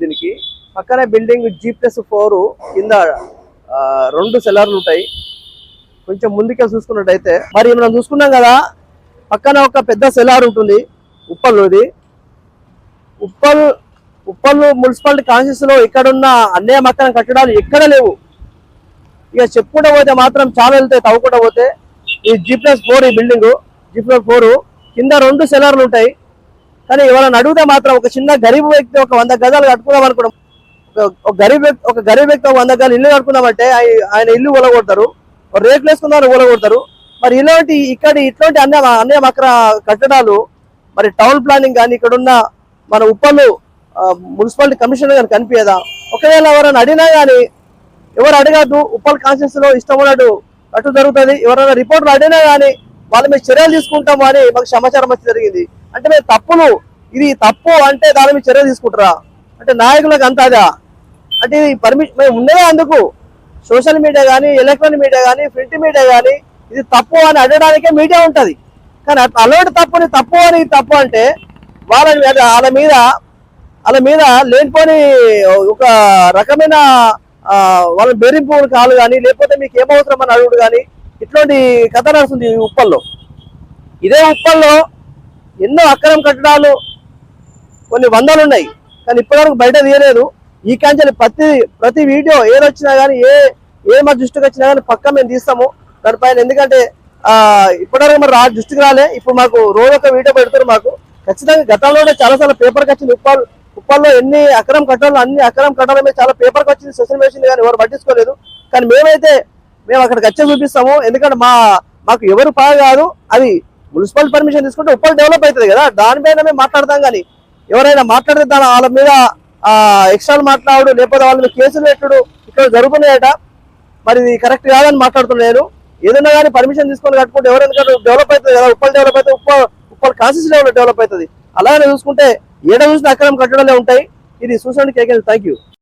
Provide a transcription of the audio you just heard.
దీనికి పక్కనే building G plus four కింద రెండు సెలర్లు ఉంటాయి. కొంచెం ముందుకే చూసుకున్నట్టయితే మరి మనం చూసుకున్నాం కదా పక్కన ఒక పెద్ద సెలార్ ఉంటుంది ఉప్పల్లోది ఉప్పల్ ఉప్పల్ మున్సిపాలిటీ కాన్షియస్లో ఇక్కడున్న అన్నయ్య మక్కన కట్టడాలు ఎక్కడ లేవు. ఇక చెప్పుకుంటూ పోతే మాత్రం చాలా వెళ్తాయి తవ్వుకుంటూ పోతే ఈ జీ ప్లస్ ఫోర్ ఈ బిల్డింగ్ జీ ప్లస్ ఫోర్ కింద రెండు సెలర్లు ఉంటాయి. కానీ ఎవరైనా అడిగితే మాత్రం ఒక చిన్న గరీబ్ వ్యక్తి ఒక వంద గజాలు కట్టుకుందాం అనుకోవడం ఒక- గరీబ్ వ్యక్తి ఒక గరీబ్ వ్యక్తి ఒక వంద గజాలు ఇల్లు కట్టుకుందామంటే ఆయన ఇల్లు ఊలగొడతారు. రేట్లు రేకులు వేసుకుందామని ఊలగొడతారు. మరి ఇలాంటి ఇక్కడ ఇట్లాంటి అన్య అన్ని మకర కట్టడాలు మరి టౌన్ ప్లానింగ్ కానీ ఇక్కడ ఉన్న మన ఉప్పలు మున్సిపాలిటీ కమిషనర్ కానీ కనిపించదా? ఒకవేళ ఎవరైనా అడిగినా కానీ ఎవరు అడగద్దు. ఉప్పల్ కాన్షియస్లో ఇష్టం ఉన్నట్టు అటు జరుగుతుంది. ఎవరైనా రిపోర్ట్లు అడిగినా కానీ వాళ్ళ మీద చర్యలు తీసుకుంటాము అని మాకు సమాచారం వచ్చి జరిగింది. అంటే మేము తప్పులు ఇది తప్పు అంటే దాని మీద చర్యలు తీసుకుంటారా? అంటే నాయకులకు అంతదా అంటే ఇది పర్మిషన్ మేము ఉన్నదే అందుకు. సోషల్ మీడియా కానీ ఎలక్ట్రానిక్ మీడియా కానీ ప్రింట్ మీడియా కానీ ఇది తప్పు అని అడగడానికే మీడియా ఉంటుంది. కానీ అలవాటు తప్పుని తప్పు అని తప్పు అంటే వాళ్ళ మీద వాళ్ళ మీద వాళ్ళ మీద లేనిపోని ఒక రకమైన ఆ, వాళ్ళ బెరింపు కాలు కానీ లేకపోతే మీకు ఏమవసరం అని అడుగుడు కానీ ఇట్లాంటి కథ నడుస్తుంది ఈ ఉప్పల్లో. ఇదే ఉప్పల్లో ఎన్నో అక్రమ కట్టడాలు కొన్ని వందలు ఉన్నాయి కానీ ఇప్పటివరకు బయట తీయలేదు. ఈ కాంచెలు ప్రతి ప్రతి వీడియో ఏదొచ్చినా కానీ ఏ ఏ మా దృష్టికి వచ్చినా కానీ పక్క మేము తీస్తాము. దానిపైన ఎందుకంటే ఇప్పటివరకు మరి రా దృష్టికి రాలే. ఇప్పుడు మాకు రోజు ఒక వీడియో పెడతారు మాకు. ఖచ్చితంగా గతంలోనే చాలాసార్లు పేపర్కి వచ్చింది ఉప్పాలు ఉప్పాల్లో ఎన్ని అక్రమ కట్టాలు అన్ని అక్రమ కట్టాల మీద చాలా పేపర్కి వచ్చింది సోషల్ మీడియా కానీ ఎవరు పట్టించుకోలేదు. కానీ మేమైతే మేము అక్కడికి వచ్చే చూపిస్తాము. ఎందుకంటే మా మాకు ఎవరు పాగారు కాదు. అది మున్సిపల్ పర్మిషన్ తీసుకుంటే ఉప్పల్ డెవలప్ అవుతుంది కదా. దానిపైన మేము మాట్లాడతాం కానీ ఎవరైనా మాట్లాడితే దాని వాళ్ళ మీద ఎక్స్ట్రా మాట్లాడు లేకపోతే వాళ్ళ మీద కేసులు పెట్టుడు ఇక్కడ జరుగుతున్నాయట. మరి ఇది కరెక్ట్ కాదని మాట్లాడుతున్నాను ఏదైనా కానీ పర్మిషన్ తీసుకొని కట్టుకుంటే ఎవరైనా డెవలప్ అవుతుంది కదా. ఉప్పల్ డెవలప్ అయితే ఉప్ప ఉప్పల్ కాన్స్టిట్యూషన్ లెవెల్ డెవలప్ అవుతుంది. అలాగే చూసుకుంటే ఏడ చూసిన అక్రమం కట్టడాలే ఉంటాయి. ఇది చూసండి కేకే థ్యాంక్ యూ.